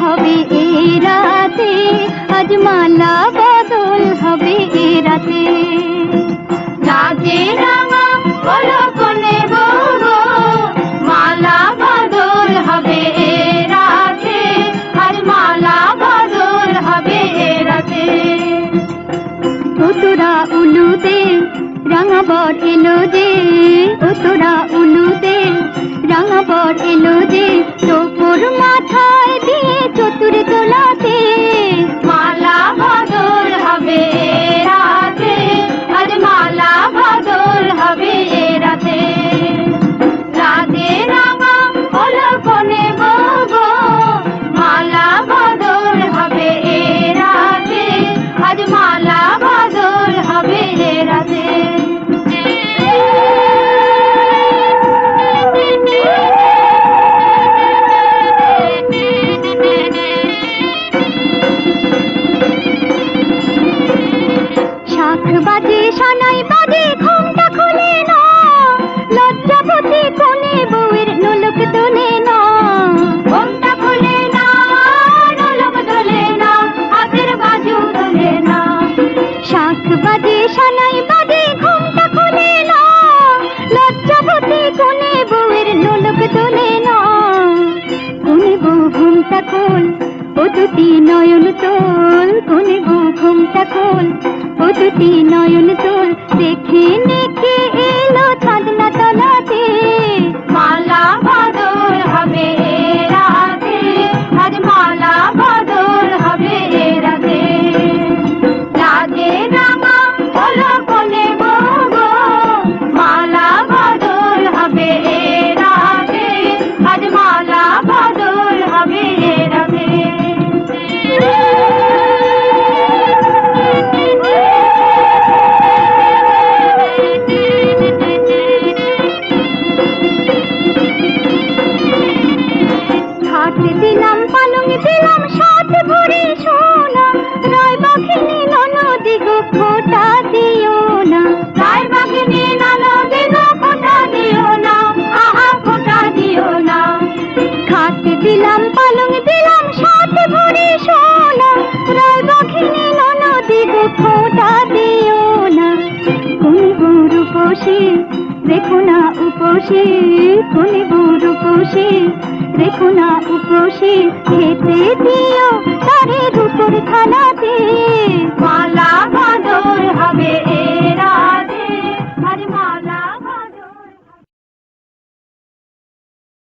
হবে এ রাতে আজ মালা বদল হবে এ রাতে। রাঙা বর এলো যে ও তোরা উলুতে রাঙা বর এলো যে তোর মাথায় দিয়ে চতুর দুটি নয়ন তোল কোনে বউ ঘুমটা খোল ও দুটি নয়ন তোল দেখে নেখে ভরে সোনা রায় বাঘিনী ননদি গো খোটা দিও না। রায় বাঘিনী ননদি গো খোটা দিও না, আহা খোটা দিও না। খাট দিলাম, পালং দিলাম, সাত ভরে সোনা রায় বাঘিনী ননদি গো খোটা দিও না। কোন গৌর উপসে দেখো না উপসে, কোন গৌর উপসে দেখো না উপসে, খেতে দিও बनाती